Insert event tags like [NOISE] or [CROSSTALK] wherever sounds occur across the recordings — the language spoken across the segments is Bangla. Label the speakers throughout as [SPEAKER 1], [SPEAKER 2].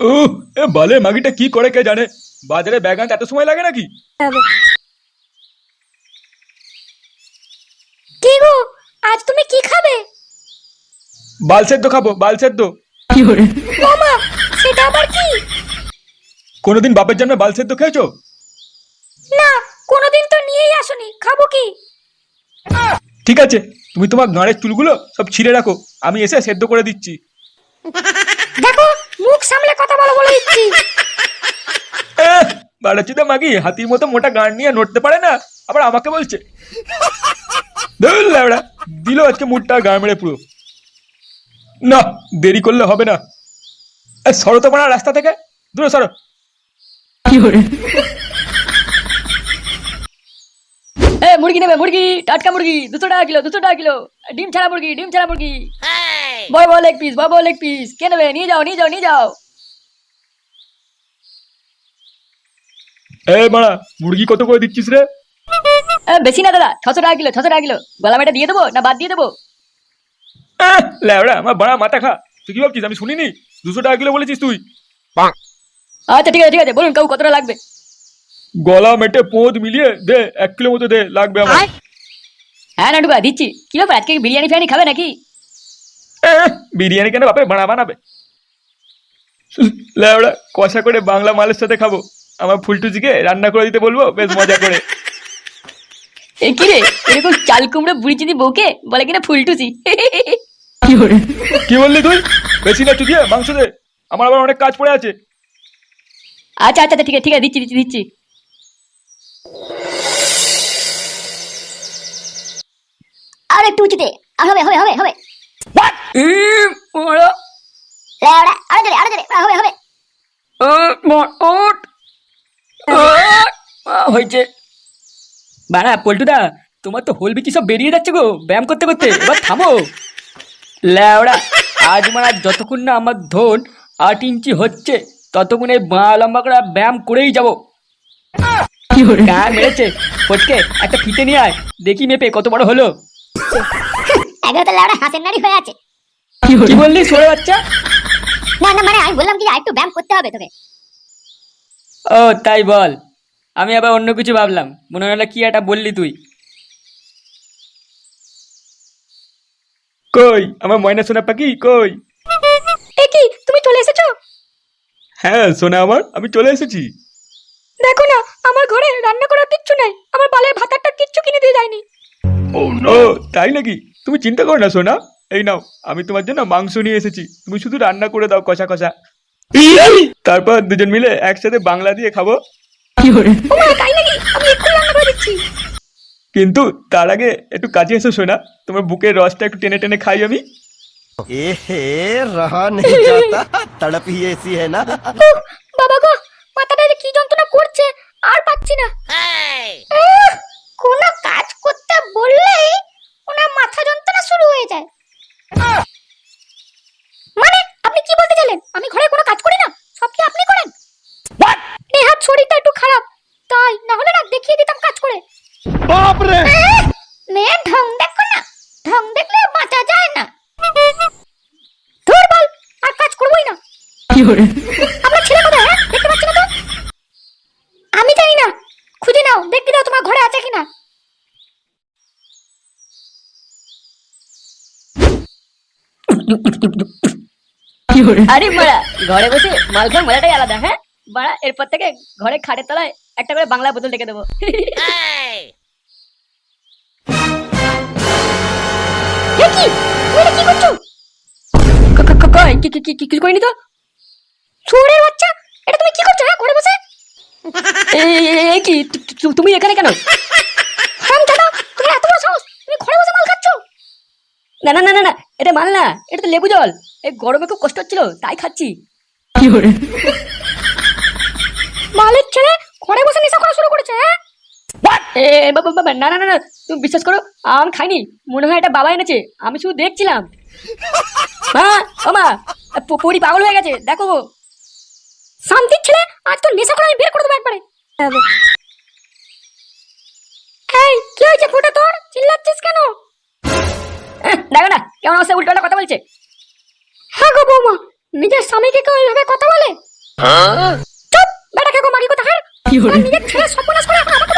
[SPEAKER 1] ও এ বলে মাগিটা কি করে কে জানে? বাজারে ব্যাগ আনতে এত সময় লাগে নাকি?
[SPEAKER 2] কি গো আজ তুমি কি খাবে?
[SPEAKER 1] বাল সেদ্ধ খাব বাল সেদ্ধ।
[SPEAKER 2] মামা সেটা আবার কি?
[SPEAKER 1] কোনোদিন বাপের জন্মে বাল সেদ্ধ খেয়েছো?
[SPEAKER 2] না কোনোদিন তো নিয়েই আসনি খাব কি?
[SPEAKER 1] ঠিক আছে তুমি তোমার গাঁড়ের চুলগুলো সব ছিঁড়ে রাখো আমি এসে সেদ্ধ করে দিচ্ছি। [LAUGHS]
[SPEAKER 2] দেখো মুখ সামলে কথা বলো বলে দিচ্ছি।
[SPEAKER 1] মাগি হাতির মতো মোটা গান নিয়ে নড়তে পারে না? আবার আমাকে বলছে। ধরুন ল্যাবড়া দিল আজকে মুডটা গান মেরে পুরো। না দেরি করলে হবে না। এ, সরো তো রাস্তা থেকে। দূরে সরো।
[SPEAKER 3] এ মুরগি নেবে মুরগি টাটকা মুরগি দুশো টাকা কিলো দুশো টাকা কিলো। ডিম ছাড়া মুরগি ডিম ছাড়া মুরগি। বড় বড় লেগ পিস বড় বড় লেগ পিস কে নেবে? নিয়ে যাও নিয়ে যাও নিয়ে যাও।
[SPEAKER 1] এ মারা মুরগি কত করে দিচ্ছিস রে?
[SPEAKER 3] বেশি না দাদা ছশো টাকা কিলো ছশো টাকা কিলো। গলা মেটা দিয়ে দেবো না বাদ দিয়ে দেবো?
[SPEAKER 1] ল্যাবড়া আমার বাড়া মাথা খা। তুই কি ভাবছিস আমি শুনিনি? দুশো টাকা কিলো বলেছিস তুই।
[SPEAKER 3] আচ্ছা ঠিক আছে ঠিক আছে বলুন কাউ কতটা লাগবে?
[SPEAKER 1] গলা মেটে পোঁত মিলিয়ে দে এক কিলো মতো দে লাগবে আমার।
[SPEAKER 3] হ্যাঁ! নাটুকা দিচ্ছি। কি ব্যাপার আজকে বিরিয়ানি ফিরিয়ানি খাবে নাকি?
[SPEAKER 1] বিরিয়ানি কেন বাপে বানা বানাবে? ল্যাবড়া কষা করে বাংলা মালের সাথে খাব। আমার ফুলটুজিকে রান্না করে দিতে বলব বেশ মজা করে।
[SPEAKER 3] এ কি রে এরকম চাল কুমড়ো বুড়ি চিনি বউকে বলে কিনা ফুলটুসি
[SPEAKER 1] কি বললি তুই? বেশি না চুকিয়ে মাংস দে। আমার আবার অনেক কাজ পড়ে আছে।
[SPEAKER 3] আচ্ছা আচ্ছা আচ্ছা, ঠিক আছে ঠিক আছে দিচ্ছি দিচ্ছি দিচ্ছি।
[SPEAKER 2] আর একটু উঁচুতে আর হবে হবে হবে। হবে
[SPEAKER 3] আরও আরও হয়েছে। বাড়া পল্টুদা তোমার তো হোল বিচি সব বেরিয়ে যাচ্ছে গো ব্যায়াম করতে করতে। এবার থামো। ল্যাওড়া আজ মারা যতক্ষণ না আমার ধন আট ইঞ্চি হচ্ছে ততক্ষণ এই বাঁ লম্বা করে ব্যায়াম করেই যাব। [LAUGHS] গান মেরেছে। ফটকে একটা ফিতে নিয়ে আয়। দেখি মেপে কত বড় হলো।
[SPEAKER 2] এগারো তো লেওড়া হাসের নাড়ি হয়ে আছে।
[SPEAKER 3] কি বললি সরে বাচ্চা?
[SPEAKER 2] না না মানে আমি বললাম কি একটু ব্যায়াম করতে হবে তোকে।
[SPEAKER 3] ও তাই বল। আমি আবার অন্য কিছু ভাবলাম। মনে হলো কি একটা বললি তুই।
[SPEAKER 1] কই? আমার ময়না সোনা পাখি কই?
[SPEAKER 2] কি তুমি চলে এসেছ?
[SPEAKER 1] হ্যাঁ সোনা আমার আমি চলে এসেছি।
[SPEAKER 2] দেখো না আমার ঘরে রান্না করার কিচ্ছু নাই। আমার পালের ভাতারটা কিচ্ছু কিনে দিয়ে যায়নি।
[SPEAKER 1] Oh no. তাই নাকি? তুমি চিন্তা করো না সোনা। এই নাও আমি তোমার জন্য মাংস নিয়ে এসেছি। তুমি শুধু রান্না করে দাও কষা কষা। ইয়ে! তারপর দুজন মিলে একসাথে বাংলা দিয়ে খাব। কিন্তু তার আগে একটু কাজে এসো সোনা। তোমার বুকের রসটা একটু টেনে টেনে খাই আমি।
[SPEAKER 4] এহে রহা নেই যাতা। [LAUGHS] তড়প হি
[SPEAKER 2] না। বাবা গো মাথাটা কি যন্ত্রণা করছে। আর পাচ্ছি না। কোনো কাজ করতে বললেই ওনার মাথা যন্ত্রণা শুরু হয়ে যায়। মানে আপনি কি বলতে চাইলেন? আমি ঘরে কোনো কাজ করি না? সব কি আপনি করেন? নেহাত শরীরটা একটু খারাপ। তাই না হলে না দেখিয়ে দিতাম কাজ করে।
[SPEAKER 4] বাপ
[SPEAKER 2] রে মেয়ে ঢং দেখো না। ঢং দেখলে বাঁচা যায় না। ধুর বল আর কাজ করবই না। কি হরে
[SPEAKER 3] আরে ঘরে বসে মাল খাওয়ার মজাটাই আলাদা হ্যাঁ? এরপর থেকে ঘরে খাটের তলায় একটা করে বাংলা বোতল রেখে দেবো।
[SPEAKER 2] কি?
[SPEAKER 3] তো?
[SPEAKER 2] এটা তুমি কি করছ হ্যাঁ ঘরে বসে?
[SPEAKER 3] কি? তুমি এখানে কেন?
[SPEAKER 2] তুমি ঘরে বসে
[SPEAKER 3] না না না না এটা মাল না এটা তো লেবু জল। এই গরমে খুব কষ্ট হচ্ছিল তাই খাচ্ছি।
[SPEAKER 2] মালের ছেলে ঘরে বসে নেশা করা শুরু করেছে হ্যাঁ?
[SPEAKER 3] এ বাবা বাবা না না না তুমি বিশ্বাস করো আমি খাইনি। মনে হয় এটা বাবা এনেছে আমি শুধু দেখছিলাম। মা ও মা পরি পাগল হয়ে গেছে দেখো
[SPEAKER 2] শান্তির ছেলে আজ তো নেশা করে আমি বের করে দেবো একবারে। এই কি হয়েছে ফোটা তোর? চিল্লাচ্ছিস কেন?
[SPEAKER 3] দেখো না কেমন আছে উল্টো কথা বলছে?
[SPEAKER 2] হ্যাঁ গো বৌমা নিজের স্বামীকে কেউ এইভাবে কথা বলে? চুপ বেটাকে গো মাগি কথা হ্যাঁ? নিজের ছেলে সর্বনাশ করে আমাকে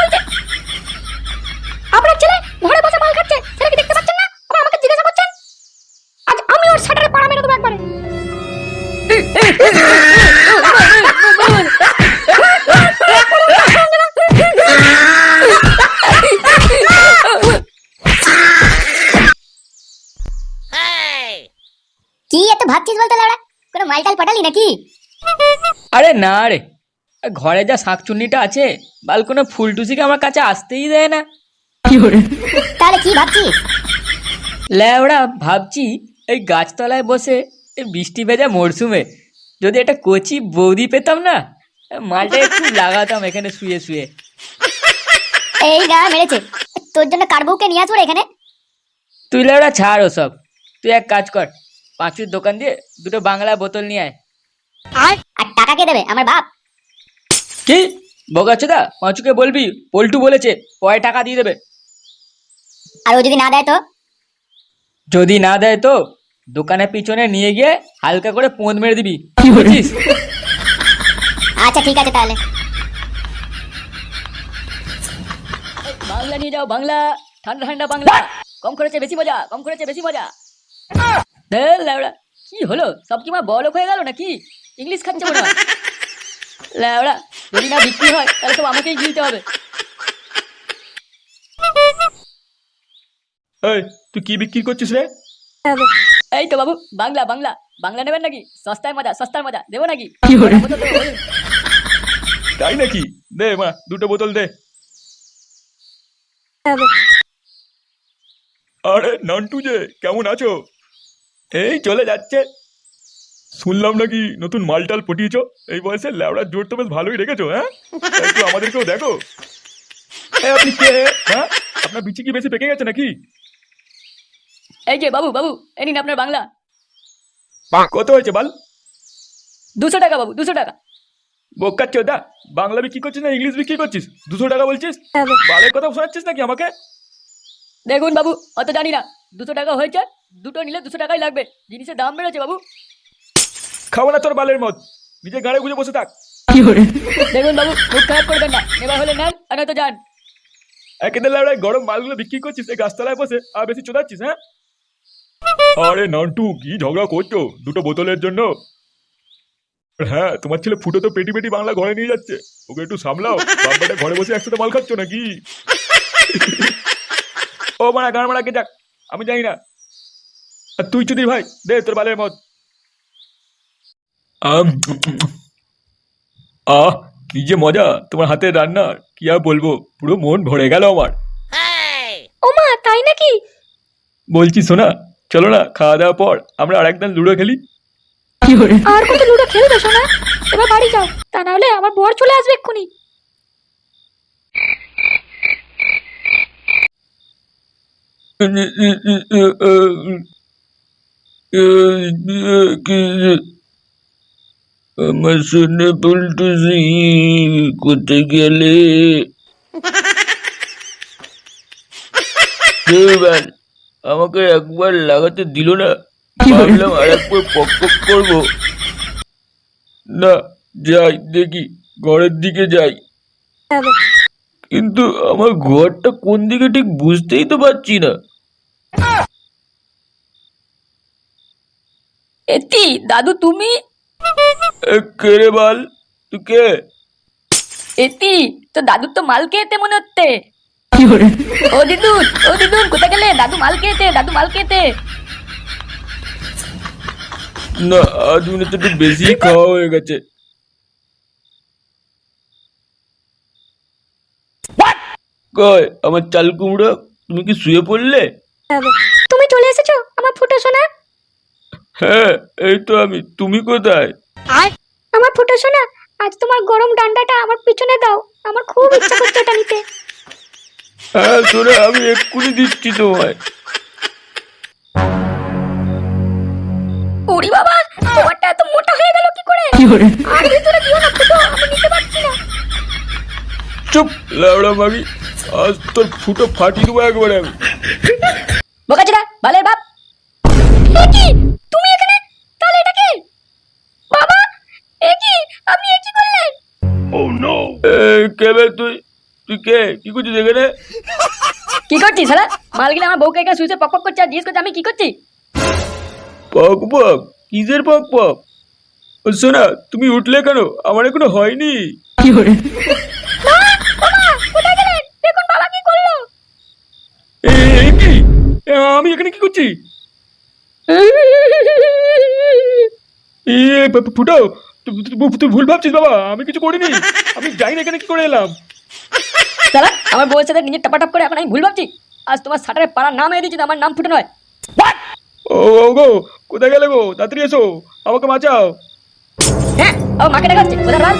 [SPEAKER 2] কি
[SPEAKER 5] এত ভাবছিস বলতো লাউড়া? কোনো মালটাল পাঠালি নাকি?
[SPEAKER 3] আরে না রে ঘরে যা শাকচুন্নিটা আছে বাল কোনো ফুলটুসিকে আমার কাছে আসতেই দেয় না।
[SPEAKER 5] তাহলে কি ভাবছিস?
[SPEAKER 3] ল্যাওড়া ভাবছি এই গাছতলায় বসে এই বৃষ্টি ভেজা মরশুমে যদি একটা কচি বৌদি পেতাম না মালটা একটু লাগাতাম এখানে শুয়ে শুয়ে।
[SPEAKER 5] এই গা মেরেছে। তোর জন্য কার বউকে নিয়ে আসব এখানে।
[SPEAKER 3] তুই ল্যাওড়া ছাড় ওসব। তুই এক কাজ কর পাঁচুর দোকান দিয়ে দুটো বাংলা বোতল নিয়ে আয়।
[SPEAKER 5] আর টাকা কে দেবে? আমার বাপ।
[SPEAKER 3] কি? বগাচ্ছদা পাঁচুকে বলবি? পল্টু বলেছে কয় টাকা দিয়ে দেবে।
[SPEAKER 5] আর ও যদি না দেয় তো?
[SPEAKER 3] যদি না দেয় তো দোকানের পিছনে নিয়ে গিয়ে হালকা করে পোঁদ মেরে দিবি। বুঝছিস?
[SPEAKER 5] আচ্ছা ঠিক আছে তাহলে।
[SPEAKER 3] বাংলা নিয়ে যাও বাংলা। ঠান্ডা ঠান্ডা বাংলা। কম খরচে বেশি মজা কম খরচে বেশি মজা। ধ্যার ল্যাওড়া কি হলো? সব কি মা বড়লোক হয়ে গেল নাকি? ইংলিশ খাচ্ছে মনে হয়। [LAUGHS] ল্যাওড়া যদি না বিক্রি হয় তাহলে সব আমাকেই গিলতে হবে।
[SPEAKER 1] এই তুই কি বিক্রি করছিস রে?
[SPEAKER 3] এই তো বাবু বাংলা বাংলা। বাংলা নেবেন নাকি? সস্তায় মজা সস্তার মজা। দেবো নাকি?
[SPEAKER 1] তাই নাকি? দে মা দুটো বোতল দে। আরে নান্টু যে কেমন আছো? এই চলে যাচ্ছে। শুনলাম নাকি নতুন মালটাল পটিয়েছ? এই বয়সে ল্যাবড়ার জোর তো বেশ ভালোই রেখেছো হ্যাঁ? একটু আমাদেরকেও দেখো। আপনি কে? হ্যাঁ? আপনার বিচি কি বেশি পেকে গেছে নাকি?
[SPEAKER 3] এই যে বাবু বাবু এই নিন আপনার বাংলা।
[SPEAKER 1] কত হয়েছে বাল?
[SPEAKER 3] দুশো টাকা বাবু দুশো টাকা।
[SPEAKER 1] বোকাচ্ছ দা বাংলা বিক্রি করছিস না ইংলিশ বিক্রি করছিস? দুশো টাকা বলছিস? বালের কথা শোনাচ্ছিস নাকি আমাকে?
[SPEAKER 3] দেখুন বাবু অত জানি না দুশো টাকা হয়েছে? দুটো নিলে দুশো টাকাই লাগবে। জিনিসের দাম বেড়েছে বাবু।
[SPEAKER 1] খাব না তোর বালের মত নিজে গাড়ি গুঁজে বসে থাক।
[SPEAKER 3] দেখুন বাবু মুখ খারাপ করবেন না। নেবার হলে নেন আর নয়তো যান।
[SPEAKER 1] একেদের লাউড়ায় গরম মালগুলো বিক্রি করছিস এই গাছতলায় বসে আর বেশি চোদাচ্ছিস হ্যাঁ? আরে নান্টু কি ঝগড়া করছ? দুটো বোতলের জন্য। হ্যাঁ তোমার ছেলে ফুটো তো পেটি পেটি বাংলা ঘরে নিয়ে যাচ্ছে। ওকে একটু সামলাও। বাবাটা ঘরে বসে একসাথে মাল খাচ্ছ নাকি? ও মারা গান মারা কে যাক। আমি জানি না। আর তুই চুদি ভাই দে তোর বালের মত। আহ কি যে মজা তোমার হাতের রান্না কি আর বলব পুরো মন ভরে গেল আমার।
[SPEAKER 2] ও মা তাই নাকি?
[SPEAKER 1] বলছি শোনা চলো না খাওয়া দাওয়ার পর আমরা আরেকদিন লুডো খেলি।
[SPEAKER 2] আর কত লুডো খেলবে শোনা এবার বাড়ি যাও তা না হলে আমার বর চলে আসবে এক্ষুনি।
[SPEAKER 1] আমার শুনে পল্টুসি কোথায় গেলে? [LAUGHS] আমাকে একবার লাগাতে দিল না? ভাবলাম আর একবার পক পক করব। না যাই দেখি ঘরের দিকে যাই। কিন্তু আমার ঘরটা কোন দিকে ঠিক বুঝতেই তো পারছি না।
[SPEAKER 3] এতি দাদু তুমি?
[SPEAKER 1] কে রে বাল? তুই কে?
[SPEAKER 3] এতি তো দাদুর তো মাল খেতে মনে হচ্ছে। ও দিদুন ও দিদুন কোথায় গেলে? দাদু মাল খেতে দাদু মাল খেতে
[SPEAKER 1] না আজ মনে হচ্ছে একটু বেশি খাওয়া হয়ে গেছে। কয় আমার চাল কুমড়ো তুমি কি শুয়ে পড়লে
[SPEAKER 2] তুমি চলে এসেছ আমার ফুটো সোনা
[SPEAKER 1] হ্যাঁ এই তো আমি। তুমি কোথায়?
[SPEAKER 2] আমার ফুটো সোনা। আজ তোমার গরম ডান্ডাটা আমার পিছনে দাও। আমার খুব ইচ্ছা করছে ওটা নিতে।
[SPEAKER 1] হ্যাঁ তোরে আমি এক্ষুনি দিচ্ছি তোমায়।
[SPEAKER 2] ওরে বাবা তোমারটা এত মোটা হয়ে গেল কি করে? আর ভিতরে দিও না ফুটো আমি নিতে পারছি না।
[SPEAKER 1] চুপ লাউড়া মাগি আজ তোর ফুটো ফাটি দেবো একবারে আমি।
[SPEAKER 3] বোকাচোদা বালের বাপ।
[SPEAKER 2] কি? কে
[SPEAKER 1] বে তুই তুই কে কি করছিস এখানে
[SPEAKER 3] কি করছিস সারা মাল গিলে আমার বউকে এখানে শুয়েছে পক পক করছে আর জিজ্ঞেস করছে আমি কি করছি
[SPEAKER 1] পক পক কিসের পক পক শোনা তুমি উঠলে কেন আমার এখনও হয়নি
[SPEAKER 2] কি করল
[SPEAKER 1] এ, এ কি এ, আমি এখানে কি করছি ফুটো তুই ভুল ভাবছিস বাবা আমি কিছু করিনি আমি জানি না এখানে কি করে এলাম
[SPEAKER 3] সারা আমার বউয়ের সাথে নিজে টাপাটাপ করে এখন আমি ভুল ভাবছি আজ তোমার সাটারে পাড়ার নাম এড়িয়েছি আমার নাম ফুটে নয়
[SPEAKER 1] ও গো কোথায় গেলে গো তাড়াতাড়ি এসো আমাকে বাঁচাও
[SPEAKER 3] হ্যাঁ ও মাকে দেখাচ্ছে কোথায় লাল